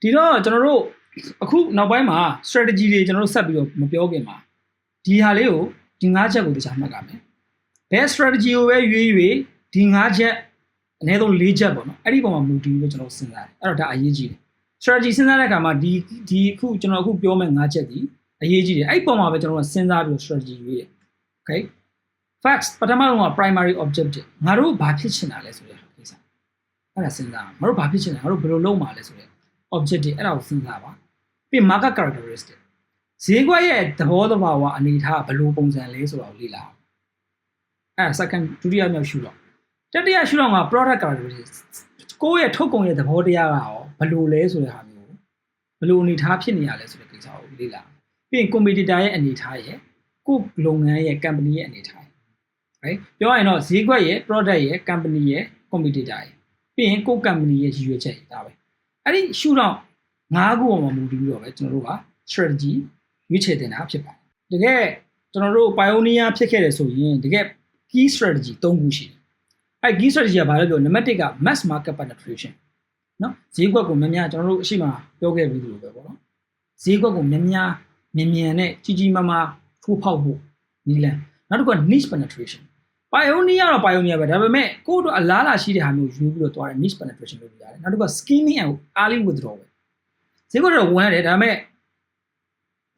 ဒီတော့ကျွန်တော်တို့အခုနောက်ပိုင်းမှာ strategy တွေကျွန်တော်တို့ဆက်ပြီးတော့မပြောခင်မှာဒီဟာလေးကိုဒီ၅ချက်ကိုတခြားမှတ်ကြမယ်ဘယ် strategy ကိုပဲရွေးရွေးဒီ၅ချက်အနည်းဆုံး၄ချက်ပေါ့နော်အဲ့ဒီပုံမှာမူတည်ပြီးတော့ကျွန်တော်စဉ်းစားတယ်အဲ့တော့ဒါအရေးကြီးတယ် strategy စဉ်းစားတဲ့အခါမှာဒီဒီအခုကျွန်တော်အခုပြောမယ့်၅ချက်ဒီအရေးကြီးတယ်အဲ့ဒီပုံမှာပဲကျွန်တော်ကစဉ်းစားပြီးတော့ strategy ရွေးတယ် okay facts ပထမဆုံးက primary objective ငါတို့ဘာဖြစ်ချင်တာလဲဆိုတဲ့ကိစ္စအဲ့ဒါစဉ်းစားငါတို့ဘာဖြစ်ချင်တာငါတို့ဘယ်လိုလုပ်မှာလဲဆိုတဲ့ objective အဲ့ဒါကိုစဉ်းစားပါပြီး market characteristic ဈေးကွက်ရဲ့သဘောတဘာဝအနေအထားဘယ်လိုပုံစံလဲဆိုတာကိုလေ့လာအောင်အဲ့ဒါ second ဒုတိယမြောက်ရှုတော့တတိယရှုတော့က product characteristic ကိုယ့်ရဲ့ထုတ်ကုန်ရဲ့သဘောတရားကရောဘယ်လိုလဲဆိုတဲ့ဟာမျိုးဘယ်လိုအနေအထားဖြစ်နေရလဲဆိုတဲ့ကိစ္စကိုလေ့လာပြီးရင် competitor ရဲ့အနေအထားရဲ့ကိုယ့်လုပ်ငန်းရဲ့ company ရဲ့အနေအထား right ပြောရရင်တော့ဈေးကွက်ရဲ့ product ရဲ့ company ရဲ့ competitor ရဲ့ပြီးရင်ကိုယ့် company ရဲ့ရည်ရွယ်ချက်ဒါပဲ အဲ့ဒီရှုတော့၅ခုပေါ်မှာမူတည်ပြီးတော့ပဲကျွန်တော်တို့က strategy ရွေးချယ်တင်တာဖြစ်ပါတယ်တကယ်ကျွန်တော်တို့ pioneer ဖြစ်ခဲ့တယ်ဆိုရင်တကယ် key strategy ၃ခုရှိတယ်အဲ့ key strategy ကဘာလဲပြောနံပါတ်1က mass market penetration နော်ဈေးကွက်ကိုများများကျွန်တော်တို့အရှိမပြောခဲ့ပြီးသလိုပဲပေါ့နော်ဈေးကွက်ကိုများများမြန်မြန်နဲ့ကြီးကြီးမားမားထိုးဖောက်ဖို့နီးလန်းနောက်တစ်ခုက niche penetration pioneer တော့ pioneer ပဲဒါပေမဲ့ကိုယ့်တို့အလားလာရှိတဲ့ဟာမျိုးယူပြီးတော့သွားတယ် niche penetration လုပ်ရတယ်နောက်တစ်ခုက scheming and early withdrawal ပဲဈေးကွက်တော့ဝင်ရတယ်ဒါပေမဲ့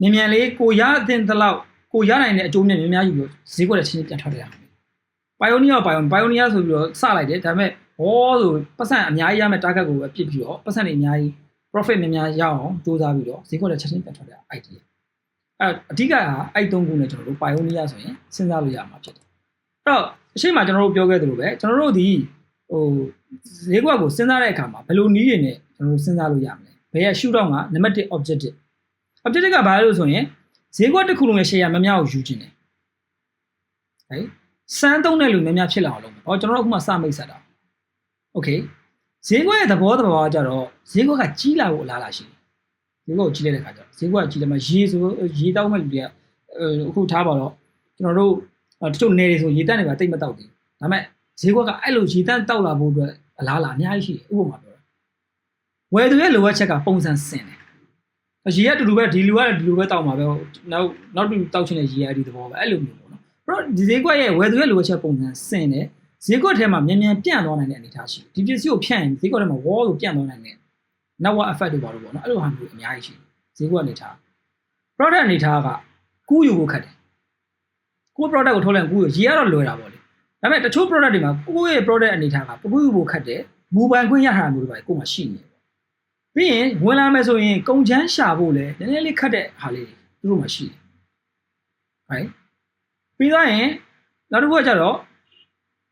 မြန်မြန်လေးကိုရအတင်တလောက်ကိုရနိုင်တဲ့အကျိုးမြတ်များများယူပြီးဈေးကွက်တဲ့ချင်းချင်းပြန်ထွက်တယ် pioneer pioneer pioneer ဆိုပြီးတော့စလိုက်တယ်ဒါပေမဲ့ဟောဆိုပတ်စံအများကြီးရမယ့် target ကိုပဲပြစ်ပြီးတော့ပတ်စံတွေအများကြီး profit များများရအောင်စူးစမ်းပြီးတော့ဈေးကွက်တဲ့ချက်ချင်းပြန်ထွက်တဲ့ idea အဲ့အဓိကကအဲ့သုံးခုနဲ့ကျွန်တော်တို့ pioneer ဆိုရင်စဉ်းစားလို့ရမှာဖြစ်တယ်အဲ့ တော့အရှိမကျွန်တော်တို့ပြောခဲ့သလိုပဲကျွန်တော်တို့ဒီဟိုဈေးကွက်ကိုစဉ်းစားတဲ့အခါမှာဘယ်လိုနည်းတွေနဲ့ကျွန်တော်တို့စဉ်းစားလို့ရမလဲဘယ်ရရှုထောင့်က number 1 objective objective ကဘာလဲလို့ဆိုရင်ဈေးကွက်တစ်ခုလုံးရဲ့ share များများကိုယူခြင်းတယ်ဟဲ့စမ်းသုံးတဲ့လူများများဖြစ်လာအောင်လုပ်မယ်။ဟောကျွန်တော်တို့အခုမှစမိတ်ဆက်တာ။ Okay ဈေးကွက်ရဲ့သဘောတဘာဝကြတော့ဈေးကွက်ကကြီးလာဖို့အလားအလာရှိတယ်။ဈေးကွက်ကိုကြီးလိုက်တဲ့ခါကျတော့ဈေးကွက်ကကြီးတယ်မှာရေဆိုရေတောက်မဲ့လူတွေကအခုထားပါတော့ကျွန်တော်တို့ တချို့နယ်တွေဆိုရေတက်နေပါတိတ်မတောက်ဘူး။ဒါပေမဲ့ဈေးကွက်ကအဲ့လိုရေတက်တောက်လာဖို့အတွက်အလားအလာအများကြီးရှိတယ်ဥပမာပြောတာ။ဝယ်သူရဲ့လိုအပ်ချက်ကပုံစံစင်တယ်။ရေကတူတူပဲဒီလူကဒီလိုပဲတောက်မှာပဲ။နောက်နောက်တူတောက်ချင်တဲ့ရေကဒီသဘောပဲအဲ့လိုမျိုးပေါ့နော်။အဲ့တော့ဒီဈေးကွက်ရဲ့ဝယ်သူရဲ့လိုအပ်ချက်ပုံစံစင်တယ်။ဈေးကွက်ထဲမှာမြန်မြန်ပြန့်သွားနိုင်တဲ့အနေအထားရှိတယ်။ဒီပစ္စည်းကိုဖြန့်ရင်ဈေးကွက်ထဲမှာ wall ကိုပြန့်သွားနိုင်တဲ့ network effect တွေပါလို့ပေါ့နော်။အဲ့လိုဟာမျိုးအများကြီးရှိတယ်။ဈေးကွက်အနေအထား product အနေအထားကကူးယူဖို့ခက်တယ်။ ကိုယ် product ကိုထုတ်လိုက်ကူးယူရေကတော့လွယ်တာပေါ့လေ။ဒါပေမဲ့တချို့ product တွေမှာကိုယ့်ရဲ့ product အနေအထားကကူးယူဖို့ခက်တယ်။မူပိုင်ခွင့်ရထားတာမျိုးတွေပါကိုယ်မှာရှိနေတယ်။ပြီးရင်ဝင်လာမယ်ဆိုရင်ကုန်ချမ်းရှာဖို့လည်းနည်းနည်းလေးခက်တဲ့ဟာလေးသူတို့မှာရှိတယ်။ right ပြီးတော့ရင်နောက်တစ်ခုကကျတော့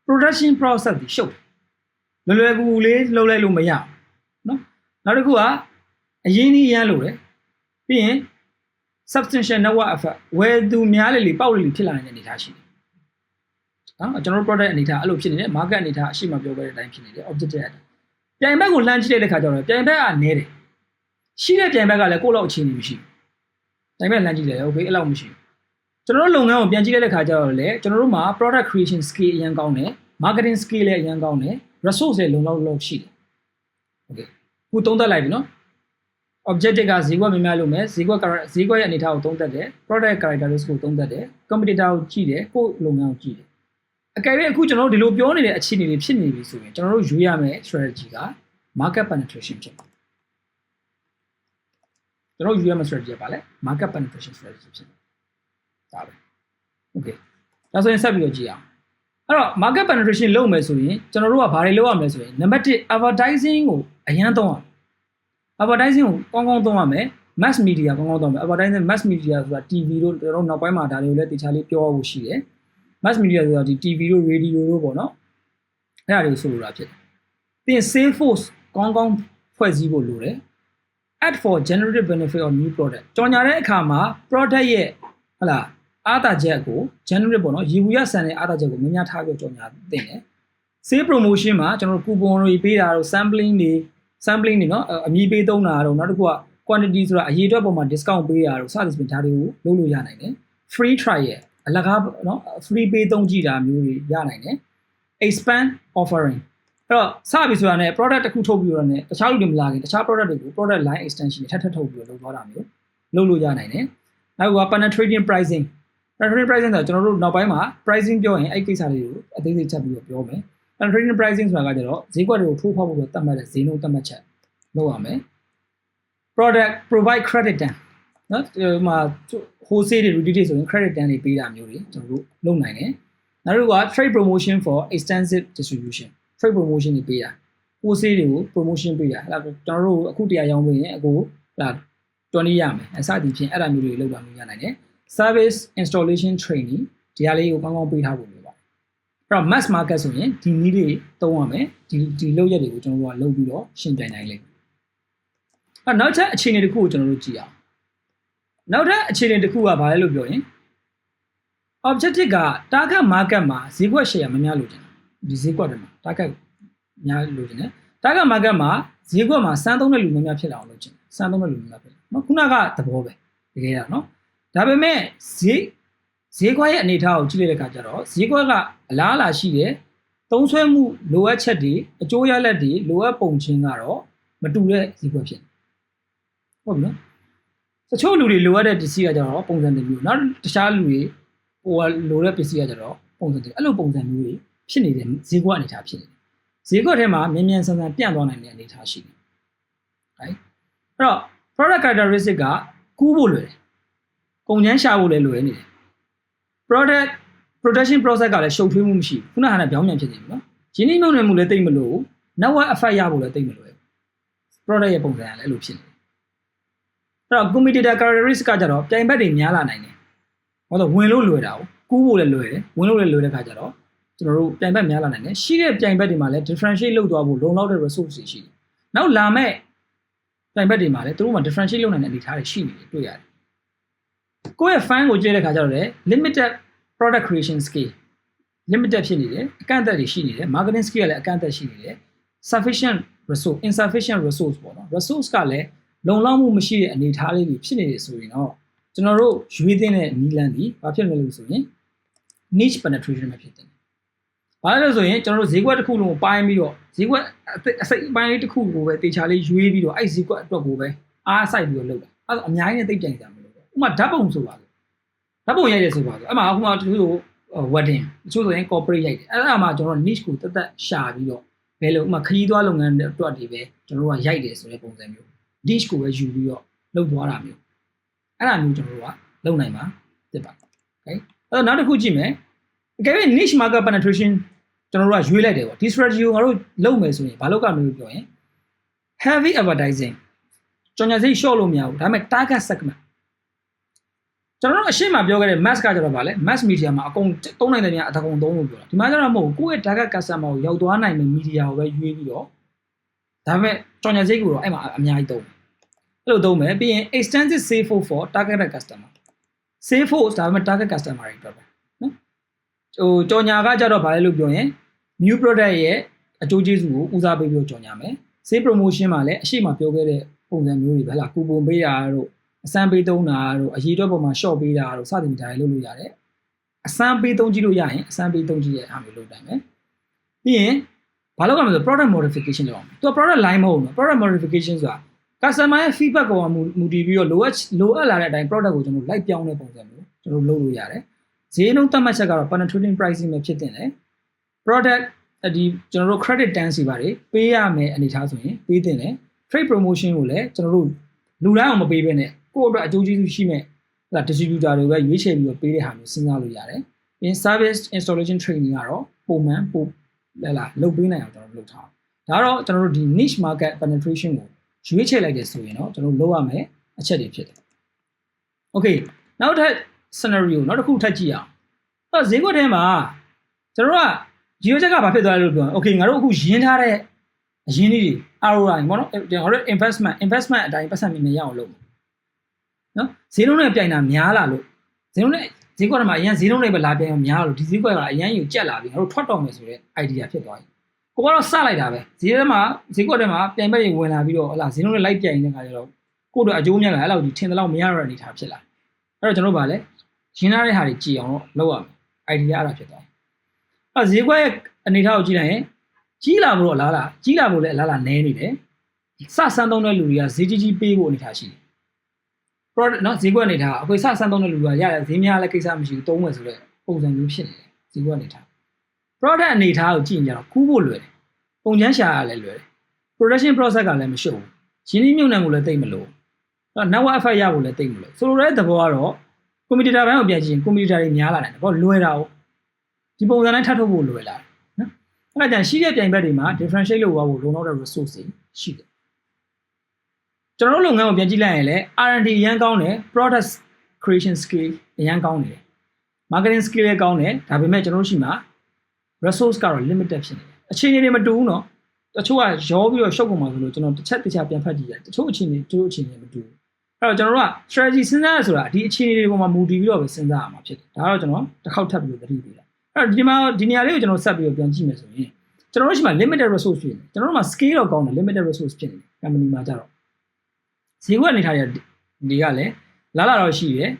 production process တွေရှုပ်တယ်လွယ်လွယ်ကူကူလေးလုပ်လိုက်လို့မရဘူးเนาะနောက်တစ်ခုကအရင်းကြီးရမ်းလို့တယ်ပြီးရင် substantial network effect ဝယ်သူများလေလေပေါက်လေလေဖြစ်လာနေတဲ့အနေအထားရှိတယ်နော်ကျွန်တော်တို့ product အနေအထားအဲ့လိုဖြစ်နေတယ် market အနေအထားအရှိမပြောခဲ့တဲ့အတိုင်းဖြစ်နေတယ် objective အတိုင်းပြိုင်ဘက်ကိုလှမ်းကြည့်တဲ့အခါကျတော့ပြိုင်ဘက်ကနေတယ်ရှိတဲ့ပြိုင်ဘက်ကလည်းကိုယ့်လောက်အခြေအနေမရှိဘူးပြိုင်ဘက်လှမ်းကြည့်တယ် okay အဲ့လောက်မရှိဘူးကျွန်တော်တို့လုပ်ငန်းကိုပြန်ကြည့်တဲ့အခါကျတော့လေကျွန်တော်တို့မှာ product creation skill အရင်ကောင်းတယ် marketing skill လည်းအရင်ကောင်းတယ် resource လည်းလုံလောက်လောက်ရှိတယ် okay ခုသုံးသပ်လိုက်ပြီနော် objective ကဈေးကွက်များများလုပ်မယ်ဈေးကွက်ဈေးကွက်ရဲ့အနေအထားကိုသုံးသပ်တယ် product characteristics ကိုသုံးသပ်တယ် competitor ကိုကြည့်တယ်ကိုယ့်လုပ်ငန်းကိုကြည့်တယ်အကယ်၍အခုကျွန်တော်တို့ဒီလိုပြောနေတဲ့အခြေအနေတွေဖြစ်နေပြီဆိုရင်ကျွန်တော်တို့ယူရမယ့် strategy က market penetration ဖြစ်ပါတယ်ကျွန်တော်ယူရမယ့် strategy ကဘာလဲ market penetration strategy ဖြစ်တယ်ဒါပဲ okay ဒါဆိုရင်ဆက်ပြီးတော့ကြည့်အောင်အဲ့တော့ market penetration လုပ်မယ်ဆိုရင်ကျွန်တော်တို့ကဘာတွေလုပ်ရမလဲဆိုရင် number 1 advertising ကိုအရန်သုံးအောင် advertising ကိုကောင်းကောင်းသုံးရမယ် mass media ကောင်းကောင်းသုံးမယ် advertising mass media ဆိုတာ TV တို့ကျွန်တော်တို့နောက်ပိုင်းမှာဒါတွေကိုလည်းတခြားလေးပြောဖို့ရှိတယ် mass media ဆိုတာဒီ TV တို့ radio တို့ပေါ့နော်အဲ့ဒါတွေကိုဆိုလိုတာဖြစ်တယ်ပြီးရင် sales force ကောင်းကောင်းဖွဲ့စည်းဖို့လိုတယ် ad for generative benefit of new product ကြော်ညာတဲ့အခါမှာ product ရဲ့ဟလာအားတာချက်ကို generate ပေါ့နော်ရေဘူးရဆန်တဲ့အားတာချက်ကိုများများထားပြီးကြော်ညာတင်တယ် sale promotion မှာကျွန်တော်တို့ coupon တွေပေးတာတို့ sampling တွေ sampling တွေနော်အမီးပေးသုံးတာတော့နောက်တစ်ခုက quantity ဆိုတာအရေးအတွက်ပုံမှာ discount ပေးတာတော့စသဖြင့်ဒါတွေကိုလုပ်လို့ရနိုင်တယ် free trial အလကားနော် free ပေးသုံးကြည့်တာမျိုးတွေရနိုင်တယ် expand offering အဲ့တော့စပြီဆိုတာနဲ့ product တစ်ခုထုတ်ပြီးတော့ねတခြားလူတွေမလာခင်တခြား product တွေကို product line extension တွေထပ်ထပ်ထုတ်ပြီးတော့လုပ်သွားတာမျိုးလုပ်လို့ရနိုင်တယ်နောက်က penetrating pricing penetrating pricing ဆိုတာကျွန်တော်တို့နောက်ပိုင်းမှာ pricing ပြောရင်အဲ့ကိစ္စတွေကိုအသေးစိတ်ချက်ပြီးတော့ပြောမယ် penetrating pricing ဆိုတာကကျတော့ဈေးကွက်တွေကိုထိုးဖောက်ဖို့အတွက်သတ်မှတ်တဲ့ဈေးနှုန်းသတ်မှတ်ချက်လုပ်ရမယ် product provide credit တန်နော်ဒီမှာ wholesale တွေ retail တွေဆိုရင် credit တန်တွေပေးတာမျိုးတွေကျွန်တော်တို့လုပ်နိုင်တယ်နောက်တစ်ခုက trade promotion for extensive distribution trade promotion တွေပေးတာ wholesale တွေကို promotion ပေးတာအဲ့ဒါကျွန်တော်တို့အခုတရားရောင်းပေးရင်အခုဟလာ20ရမယ်အစသည်ဖြင့်အဲ့ဒါမျိုးတွေလုပ်တာမျိုးရနိုင်တယ် service installation training ဒီဟာလေးကိုကောင်းကောင်းပေးထားဖို့လိုပါ တယ်အဲ့တော့ mass market ဆိုရင်ဒီနည်းတွေသုံးရမယ်ဒီဒီလုပ်ရက်တွေကိုကျွန်တော်တို့ကလုပ်ပြီးတော့ရှင်းပြနိုင်လိမ့်မယ်အဲ့နောက်ထပ်အခြေအနေတစ်ခုကိုကျွန်တော်တို့ကြည့်အောင်နောက်ထပ်အခြေအနေတစ်ခုကဘာလဲလို့ပြောရင် objective က target market မှာဈေးကွက် share မများလို့ကျင်ဒီဈေးကွက်တွေမှာ target များလို့ကျင်တယ် target market မှာဈေးကွက်မှာစမ်းသုံးတဲ့လူများများဖြစ်လာအောင်လုပ်ကျင်တယ်စမ်းသုံးတဲ့လူများများဖြစ်လာနော်ခုနကသဘောပဲတကယ်ရနော်ဒါပေမဲ့ဈေး ဈေးကွက်ရဲ့အနေအထားကိုကြည့်လိုက်တဲ့အခါကျတော့ဈေးကွက်ကအလားအလာရှိတယ်သုံးဆွဲမှုလိုအပ်ချက်တွေအကျိုးရလဒ်တွေလိုအပ်ပုံချင်းကတော့မတူတဲ့ဈေးကွက်ဖြစ်တယ်ဟုတ်ပြီနော်တချို့လူတွေလိုအပ်တဲ့ပစ္စည်းကကြတော့ပုံစံတစ်မျိုးနောက်တခြားလူတွေဟိုကလိုတဲ့ပစ္စည်းကကြတော့ပုံစံတစ်အဲ့လိုပုံစံမျိုးတွေဖြစ်နေတဲ့ဈေးကွက်အနေအထားဖြစ်နေတယ်ဈေးကွက်ထဲမှာမြန်မြန်ဆန်ဆန်ပြန့်သွားနိုင်တဲ့အနေအထားရှိတယ် right အဲ့တော့ product characteristic ကကူးဖို့လွယ်တယ်ကုန်ချမ်းရှာဖို့လည်းလွယ်နေတယ် product production process ကလည်းရှုပ်ထွေးမှုမရှိဘူးခုနကဟာနဲ့ပြောင်းပြန်ဖြစ်နေပြီနော်ရင်းနှီးမြှုပ်နှံမှုလည်းတိတ်မလို့ network effect ရဖို့လည်းတိတ်မလို့ product ရဲ့ပုံစံကလည်းအဲ့လိုဖြစ်နေတယ်အဲ့တော့ competitor characteristic ကကြတော့ပြိုင်ဘက်တွေများလာနိုင်တယ်ဟောတော့ဝင်လို့လွယ်တာကိုကူးဖို့လည်းလွယ်တယ်ဝင်လို့လည်းလွယ်တဲ့ခါကျတော့ကျွန်တော်တို့ပြိုင်ဘက်များလာနိုင်တယ်ရှိတဲ့ပြိုင်ဘက်တွေမှာလည်း differentiate လုပ်သွားဖို့လုံလောက်တဲ့ resource တွေရှိတယ်နောက်လာမဲ့ပြိုင်ဘက်တွေမှာလည်းသူတို့မှာ differentiate လုပ်နိုင်တဲ့အနေအထားတွေရှိနေတယ်တွေ့ရတယ် ကိုယ့်ရဲ့ fan ကိုကြည့်တဲ့ခါကျတော့လေ limited product creation scale limited ဖြစ်နေတယ်အကန့်အသတ်တွေရှိနေတယ် marketing scale ကလည်းအကန့်အသတ်ရှိနေတယ် sufficient resource insufficient resource ပေါ့နော် resource ကလည်းလုံလောက်မှုမရှိတဲ့အနေအထားလေးတွေဖြစ်နေတယ်ဆိုရင်တော့ကျွန်တော်တို့ရွေးသင့်တဲ့နီလန်ဒီဘာဖြစ်မလဲလို့ဆိုရင် niche penetration ပဲဖြစ်တယ်။ဘာလဲလို့ဆိုရင်ကျွန်တော်တို့ဈေးကွက်တစ်ခုလုံးကိုပိုင်းပြီးတော့ဈေးကွက်အစိတ်အပိုင်းလေးတစ်ခုကိုပဲတေချာလေးရွေးပြီးတော့အဲ့ဈေးကွက်အတွက်ကိုပဲအားစိုက်ပြီးတော့လုပ်တာ။အဲ့တော့အများကြီးနဲ့သိပ်ကြိုင်ကြမလို့။ ဥပမာဓာတ်ပုံဆိုပါလို့ဓာတ်ပုံရိုက်ရဆိုပါလို့အဲ့မှာအခုမှတချို့ wedding တချို့ဆိုရင် corporate ရိုက်တယ်။အဲ့ဒါမှကျွန်တော် niche ကိုတက်တက်ရှာပြီးတော့ဘယ်လိုဥပမာခရီးသွားလုပ်ငန်းတွေအတွက်တွေပဲကျွန်တော်တို့ကရိုက်တယ်ဆိုတဲ့ပုံစံမျိုး niche ကိုပဲယူပြီးတော့လုပ်သွားတာမျိုးအဲ့ဒါမျိုးကျွန်တော်တို့ကလုပ်နိုင်မှာဖြစ်ပါတယ် okay အဲ့တော့နောက်တစ်ခုကြည့်မယ်အကယ်၍ niche market penetration ကျွန်တော်တို့ကရွေးလိုက်တယ်ပေါ့ဒီ strategy ကိုငါတို့လုပ်မယ်ဆိုရင်ဘာလုပ်ကမလို့ပြောရင် heavy advertising ကြော်ညာစိတ် short လို့မရဘူးဒါပေမဲ့ target segment ကျွန်တော်တို့အရှင်းမှာပြောခဲ့တဲ့ mass ကကြတော့ဗာလဲ mass media မှာအကုန်သုံးနိုင်တဲ့နေရာအတကုံသုံးလို့ပြောတာဒီမှာကျတော့မဟုတ်ဘူးကိုယ့်ရဲ့ target customer ကိုရောက်သွားနိုင်တဲ့ media ကိုပဲရွေးပြီးတော့ဒါပေမဲ့ကြော်ညာစိတ်ကိုတော့အဲ့မှာအများကြီးသုံးတယ်အဲ့လိုသုံးမယ်ပြီးရင် extensive save for for targeted customer save for ဒါပေမဲ့ target customer တွေအတွက်ပဲနော်ဟိုကြော်ညာကကြတော့ဗာလဲလို့ပြောရင် new product ရဲ့အကျိုးကျေးဇူးကိုဦးစားပေးပြီးတော့ကြော်ညာမယ် save promotion မှာလည်းအရှိမပြောခဲ့တဲ့ပုံစံမျိုးတွေပဲလားကူပွန်ပေးတာတို့ အစမ်းပေးသုံးတာတို့အရေးအတွက်ပေါ်မှာ short ပေးတာတို့စသဖြင့်ဒါတွေလုပ်လို့ရတယ်အစမ်းပေးသုံးကြည့်လို့ရရင်အစမ်းပေးသုံးကြည့်ရဲ့အားမျိုးလုပ်တိုင်းပဲပြီးရင်ဘာလုပ်ရမလဲဆို product modification လုပ်အောင်သူက product line မဟုတ်ဘူး product modification ဆိုတာ customer ရဲ့ feedback ကိုမူတည်ပြီးတော့လိုအပ်လိုအပ်လာတဲ့အတိုင်း product ကိုကျွန်တော်လိုက်ပြောင်းတဲ့ပုံစံမျိုးကျွန်တော်လုပ်လို့ရတယ်ဈေးနှုန်းသတ်မှတ်ချက်ကတော့ penetrating pricing ပဲဖြစ်တင်တယ် product ဒီကျွန်တော်တို့ credit terms တွေပါတယ်ပေးရမယ်အနေထားဆိုရင်ပေးတင်တယ် trade promotion ကိုလည်းကျွန်တော်တို့လူတိုင်းအောင်မပေးဘဲနဲ့ ကိုယ့်အတွက်အကျိုးကျေးဇူးရှိမဲ့ဟလာ distributor တွေပဲရွေးချယ်ပြီးတော့ပေးတဲ့ဟာမျိုးစဉ်းစားလို့ရတယ်။ in service installation training ကတော့ပုံမှန်ပို့လဲလာလုပ်ပေးနိုင်အောင်ကျွန်တော်တို့လုပ်ထားအောင်ဒါတော့ကျွန်တော်တို့ဒီ niche market penetration ကိုရွေးချယ်လိုက်တယ်ဆိုရင်တော့ကျွန်တော်တို့လုပ်ရမယ်အချက်တွေဖြစ်တယ်။ Okay နောက်ထပ် scenario နောက်တစ်ခုထပ်ကြည့်အောင်။အဲ့ဈေးကွက်ထဲမှာကျွန်တော်တို့ကဒီလိုချက်ကဘာဖြစ်သွားလဲလို့ပြောရင် okay ငါတို့အခုရင်းထားတဲ့အရင်းကြီးတွေ ROI ပေါ့နော်ကျွန်တော်တို့ investment investment အတိုင်းပတ်စံမြင်ရအောင်လုပ် နော်ဈေးနှုန်းနဲ့ပြိုင်တာများလာလို့ဈေးနှုန်းနဲ့ဈေးကွက်ထဲမှာအရင်ဈေးနှုန်းတွေပဲလာပြိုင်အောင်များလို့ဒီဈေးကွက်ကအရင်ယူကြက်လာပြီးငါတို့ထွက်တော်မယ်ဆိုတဲ့ idea ဖြစ်သွားပြီကိုကတော့စလိုက်တာပဲဈေးထဲမှာဈေးကွက်ထဲမှာပြိုင်ဘက်တွေဝင်လာပြီးတော့ဟလာဈေးနှုန်းတွေလိုက်ပြိုင်နေတဲ့ခါကျတော့ကိုတို့အကျိုးမြတ်ကအဲ့လောက်ကြီးထင်တယ်လို့မရတော့တဲ့အနေထားဖြစ်လာအဲ့တော့ကျွန်တော်တို့ဗာလဲရင်းထားတဲ့ဟာတွေကြည်အောင်တော့လုပ်ရမယ် idea အဲ့ဒါဖြစ်သွားတယ်အဲ့ဈေးကွက်ရဲ့အနေထားကိုကြည့်လိုက်ရင်ကြီးလာဖို့တော့အလားလားကြီးလာဖို့လည်းအလားလားနည်းနေတယ်စဆန်းသုံးတဲ့လူတွေကဈေးကြီးကြီးပေးဖို့အနေထားရှိတယ် product เนาะဈေးကွက်အနေထားအခွေစဆန်းသုံးတဲ့လူတွေကရတယ်ဈေးများလည်းကိစ္စမရှိဘူးသုံးမယ်ဆိုတော့ပုံစံမျိုးဖြစ်နေတယ်ဈေးကွက်အနေထား product အနေထားကိုကြည့်ရင်ကြတော့ကူးဖို့လွယ်တယ်ပုံချမ်းရှာရလည်းလွယ်တယ် production process ကလည်းမရှုပ်ဘူးရင်းနှီးမြှုပ်နှံမှုလည်းတိတ်မလို့တော့ network effect ရဖို့လည်းတိတ်မလို့ဆိုလိုတဲ့သဘောကတော့ computer ဘိုင်းကိုပြန်ကြည့်ရင် computer တွေများလာတယ်ဘောလွယ်တာ哦ဒီပုံစံနဲ့ထပ်ထုတ်ဖို့လွယ်လာတယ်နော်အဲ့ဒါကြောင့်ရှိတဲ့ပြိုင်ဘက်တွေမှာ differentiate လုပ်သွားဖို့လုံလောက်တဲ့ resource တွေရှိတယ် ကျွန်တော်တို့လုပ်ငန်းကိုပြန်ကြည့်လိုက်ရင်လည်း R&D အရန်ကောင်းတယ် product creation skill အရန်ကောင်းနေတယ် marketing skill လည်းကောင်းတယ်ဒါပေမဲ့ကျွန်တော်တို့ရှိမှာ resource ကတော့ limited ဖြစ်နေတယ်အခြေအနေတွေမတူဘူးเนาะတချို့ကရောပြီးတော့ရှုပ်ကုန်မှာဆိုလို့ကျွန်တော်တစ်ချက်တစ်ချက်ပြန်ဖတ်ကြည့်ရတယ်တချို့အခြေအနေတချို့အခြေအနေမတူဘူးအဲ့တော့ကျွန်တော်တို့က strategy စဉ်းစားရဆိုတာဒီအခြေအနေတွေပေါ်မှာမူတည်ပြီးတော့ပဲစဉ်းစားရမှာဖြစ်တယ်ဒါကတော့ကျွန်တော်တစ်ခေါက်ထပ်ပြီးတော့သတိပေးတာအဲ့တော့ဒီမှာဒီနေရာလေးကိုကျွန်တော်ဆက်ပြီးတော့ပြန်ကြည့်မယ်ဆိုရင်ကျွန်တော်တို့ရှိမှာ limited resource ဖြစ်နေတယ်ကျွန်တော်တို့မှာ scale တော့ကောင်းတယ် limited resource ဖြစ်နေတယ် company မှာကြတော့ ဈေးကွက်အနေထားတွေကဒီကလည်းလာလာတော့ရှိတယ်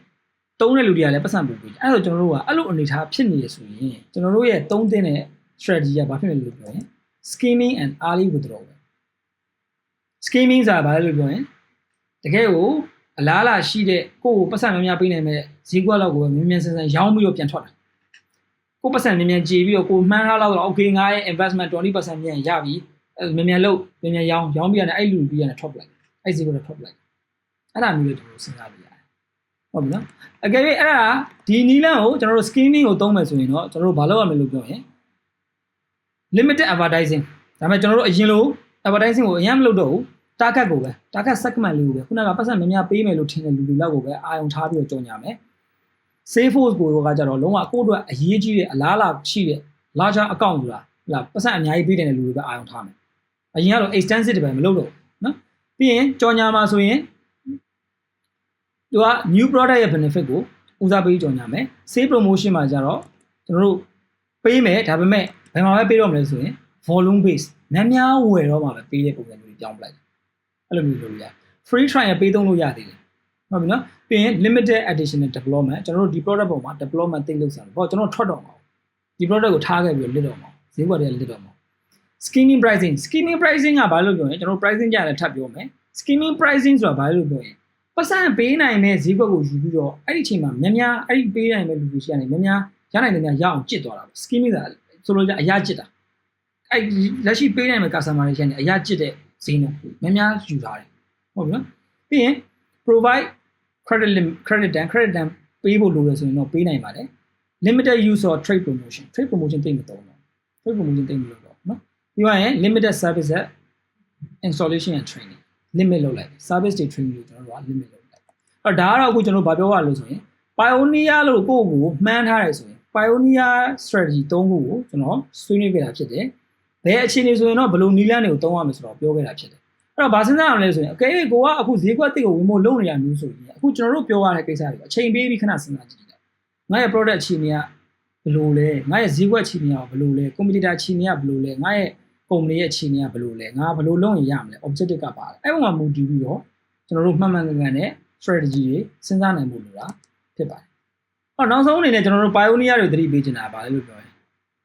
သုံးတဲ့လူတွေကလည်းပတ်စံပို့ပေးတယ်အဲ့တော့ကျွန်တော်တို့ကအဲ့လိုအနေထားဖြစ်နေရဆိုရင်ကျွန်တော်တို့ရဲ့သုံးသင်းတဲ့ strategy ကဘာဖြစ်လဲလို့ပြောရင် scheming and early withdrawal scheming ဆိုတာဘာလဲလို့ပြောရင်တကယ်ကိုအလားအလာရှိတဲ့ကိုယ့်ကိုပတ်စံများများပေးနိုင်မဲ့ဈေးကွက်လောက်ကိုပဲမြင်မြန်ဆန်ဆန်ရောင်းပြီးတော့ပြန်ထွက်တာကိုယ့်ပတ်စံမြင်မြန်ကြေပြီးတော့ကိုယ်မှန်းထားလောက်တော့ okay ငါရဲ့ investment 20%ပြန်ရပြီအဲမြင်မြန်လို့မြင်မြန်ရောင်းရောင်းပြီးရတယ်အဲ့လူပြီးရတယ်ထွက်ပလိုက် အဲ့ဈေးကွက်တော့ထွက်ပလိုက်အဲ့ဒါမျိုးတွေကျွန်တော်စဉ်းစားပြရတယ်ဟုတ်ပြီနော်အကယ်၍အဲ့ဒါဒီနီလန်ကိုကျွန်တော်တို့ scheming ကိုသုံးမယ်ဆိုရင်တော့ကျွန်တော်တို့ဘာလုပ်ရမလဲလို့ပြောရင် limited advertising ဒါပေမဲ့ကျွန်တော်တို့အရင်လို advertising ကိုအရင်မလုပ်တော့ဘူး target ကိုပဲ target segment လေးကိုပဲခုနကပတ်စံများများပေးမယ်လို့ထင်တဲ့လူတွေလောက်ကိုပဲအာရုံထားပြီးတော့ကြော်ညာမယ် save force ကိုကကြတော့လုံးဝကိုယ့်အတွက်အရေးကြီးတဲ့အလားအလာရှိတဲ့ larger account ဆိုတာဟလာပတ်စံအများကြီးပေးတဲ့လူတွေပဲအာရုံထားမယ်အရင်ကတော့ extensive တွေပဲမလုပ်တော့ဘူးနော် ပြီးရင်ကြော်ညာမှာဆိုရင်သူက new product ရဲ့ benefit ကိုဦးစားပေးကြော်ညာမယ် save promotion မှာကြတော့ကျွန်တော်တို့ပေးမယ်ဒါပေမဲ့ဘယ်မှာပဲပေးတော့မလဲဆိုရင် volume base များများဝယ်တော့မှပဲပေးတဲ့ပုံစံမျိုးတွေပြောင်းပလိုက်တယ်အဲ့လိုမျိုးလုပ်လို့ရ free trial ပေးသုံးလို့ရသေးတယ်ဟုတ်ပြီနော်ပြီးရင် limited additional development ကျွန်တော်တို့ဒီ product ပေါ်မှာ development သိလုပ်ဆောင်တယ်ပေါ့ကျွန်တော်ထွက်တော့မှာဒီ product ကိုထားခဲ့ပြီးလစ်တော့မှာဈေးကွက်တွေလစ်တော့မှာ skimming pricing skimming pricing ကဘာလို့ပြောရင်ကျွန်တော် pricing ကြရတယ်ထပ်ပြောမယ် skimming pricing ဆိုတာဘာလို့ပြောရင်ပတ်စံပေးနိုင်တဲ့ဈေးကွက်ကိုယူပြီးတော့အဲ့ဒီအချိန်မှာများများအဲ့ဒီပေးနိုင်တဲ့လူတွေရှိရတယ်များများရနိုင်တယ်များရအောင်ကြစ်သွားတာပေါ့ skimming ဆိုတာဆိုလိုချင်အရာကြစ်တာအဲ့လက်ရှိပေးနိုင်မဲ့ customer တွေရှိရင်အရာကြစ်တဲ့ဈေးနှုန်းများများယူထားတယ်ဟုတ်ပြီနော်ပြီးရင် provide credit limit credit dan credit dan ပေးဖို့လိုရဆိုရင်တော့ပေးနိုင်ပါတယ် limited use of trade promotion trade promotion တိတ်မသုံးတော့ trade promotion တိတ်မလု ပ်တော့နော်ပြီးသွားရင် limited service at installation and training limit လုပ်လိုက် service တွေ training တွေကျွန်တော်တို့က limit လုပ်လိုက်အဲ့ဒါကတော့အခုကျွန်တော်ဗာပြောရလို့ဆိုရင် pioneer လို့ကိုယ့်ကိုမှန်းထားတယ်ဆိုရင် pioneer strategy ၃ခုကိုကျွန်တော်ဆွေးနွေးခဲ့တာဖြစ်တယ်ဘယ်အခြေအနေဆိုရင်တော့ဘယ်လိုနည်းလမ်းတွေကိုသုံးရမလဲဆိုတော့ပြောခဲ့တာဖြစ်တယ်အဲ့တော့ဗာစဉ်းစားရမလဲဆိုရင်အကယ်၍ကိုကအခုဈေးကွက်တစ်ကိုဝင်ဖို့လုပ်နေရမျိုးဆိုရင်အခုကျွန်တော်တို့ပြောရတဲ့ကိစ္စတွေအချိန်ပေးပြီးခဏစဉ်းစားကြည့်လိုက်ငါရဲ့ product အခြေအနေကဘယ်လိုလဲငါရဲ့ဈေးကွက်အခြေအနေကဘယ်လိုလဲ competitor အခြေအနေကဘယ်လိုလဲငါရဲ့ company ရဲ့အခြေအနေကဘယ်လိုလဲငါဘယ်လိုလုပ်ရင်ရမလဲ objective ကပါတယ်အဲ့ဘုံမှာမူတည်ပြီးတော့ကျွန်တော်တို့မှန်မှန်ကန်ကန်နဲ့ strategy တွေစဉ်းစားနိုင်ဖို့လိုတာဖြစ်ပါတယ်။အော်နောက်ဆုံးအနေနဲ့ကျွန်တော်တို့ pioneer တွေသတိပေးချင်တာပါလေလို့ပြောရင်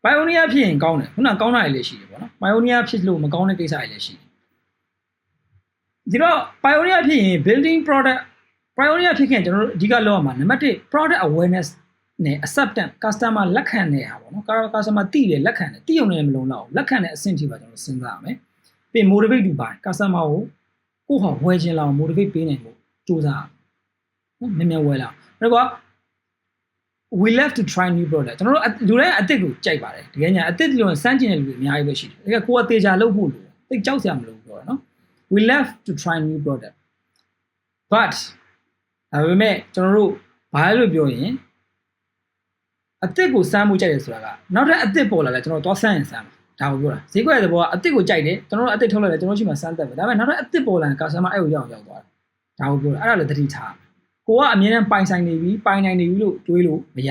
pioneer ဖြစ်ရင်ကောင်းတယ်ခုနကောင်းတာတွေလည်းရှိတယ်ပေါ့နော် pioneer ဖြစ်လို့မကောင်းတဲ့ကိစ္စတွေလည်းရှိတယ်ဒီတော့ pioneer ဖြစ်ရင် building product pioneer ဖြစ်ခင်ကျွန်တော်တို့အဓိကလုပ်ရမှာနံပါတ်1 product awareness နဲ့ acceptance customer လက်ခံတဲ့ဟာပေါ့နော် customer သိတယ်လက်ခံတယ်သိုံနဲ့မလုံးတော့လက်ခံတဲ့အဆင့်ထိပါကျွန်တော်စဉ်းစားရမယ်ပြီး motivate to buy customer ကိုကိုယ့်ဟာဝယ်ခြင်းလောက် motivate ပေးနိုင်ဖို့စူးစမ်းနော်မြန်မြန်ဝယ်လာအဲ့တော့ we love to try new product ကျွန်တော်တို့လူတိုင်းအစ်စ်ကိုကြိုက်ပါတယ်တကယ်ညာအစ်စ်လို့စမ်းကျင်တဲ့လူတွေအများကြီးပဲရှိတယ်ဒါကကိုယ်အသေးချာလုပ်ဖို့လိုတယ်သိကြောက်စရာမလိုဘူးပြောတာနော် we love to try new product but ဒါပေမဲ့ကျွန်တော်တို့ဘာလို့ပြောရင် အစ်စ်ကိုစမ်းမှုကြိုက်တယ်ဆိုတာကနောက်ထပ်အစ်စ်ပေါ်လာလဲကျွန်တော်သွားစမ်းရင်စမ်းမှာဒါကိုပြောတာဈေးကွက်ရဲ့သဘောကအစ်စ်ကိုကြိုက်တယ်ကျွန်တော်တို့အစ်စ်ထုတ်လိုက်တယ်ကျွန်တော်ရှိမှစမ်းတက်ပဲဒါပေမဲ့နောက်ထပ်အစ်စ်ပေါ်လာရင် customer အဲ့ကိုရောက်ရောက်သွားတယ်ဒါကိုပြောတာအဲ့ဒါလည်းသတိထားကိုကအမြဲတမ်းပိုင်ဆိုင်နေပြီပိုင်နိုင်နေပြီလို့တွေးလို့မရ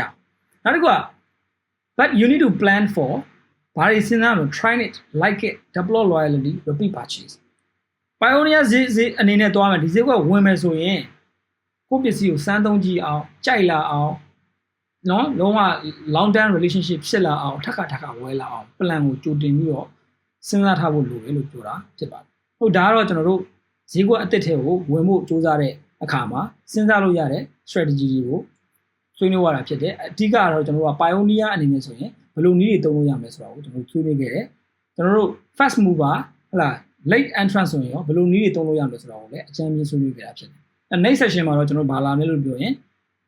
နောက်တစ်ခုက but you need to plan for ဘာတွေစဉ်းစားမလို့ try it like it deploy loyalty repeat purchase pioneer ဈေးဈေးအနေနဲ့သွားမယ်ဒီဈေးကွက်ဝင်မယ်ဆိုရင်ကိုယ့်ပစ္စည်းကိုစမ်းသုံးကြည့်အောင်ကြိုက်လာအောင် နော်လုံးဝ long term relationship ဖြစ်လာအောင်ထပ်ခါထပ်ခါဝဲလာအောင် plan ကိုကြိုတင်ပြီးတော့စဉ်းစားထားဖို့လိုတယ်လို့ပြောတာဖြစ်ပါတယ်ဟုတ်ဒါကတော့ကျွန်တော်တို့ဈေးကွက်အသစ်တွေကိုဝင်ဖို့စူးစမ်းတဲ့အခါမှာစဉ်းစားလို့ရတဲ့ strategy တွေကိုဆွေးနွေးရတာဖြစ်တယ်အဓိကကတော့ကျွန်တော်တို့က pioneer အနေနဲ့ဆိုရင်ဘယ်လိုနည်းတွေသုံးလို့ရမလဲဆိုတာကိုကျွန်တော်တို့ဆွေးနွေးခဲ့တယ်ကျွန်တော်တို့ fast mover ဟလာ late entrance ဆိုရင်ရောဘယ်လိုနည်းတွေသုံးလို့ရမလဲဆိုတာကိုလည်းအကြံဉာဏ်ဆွေးနွေးခဲ့တာဖြစ်တယ်အဲ next session မှာတော့ကျွန်တော်ဘာလာမလဲလို့ပြောရင်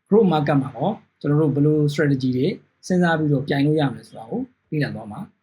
growth market မှာတော့ ကျွန်တော်တို့ဘယ်လို strategy တွေစဉ်းစားပြီးတော့ပြိုင်လို့ရမလဲဆိုတာကိုလေ့လာသွားမှာဖြစ်ပါတယ်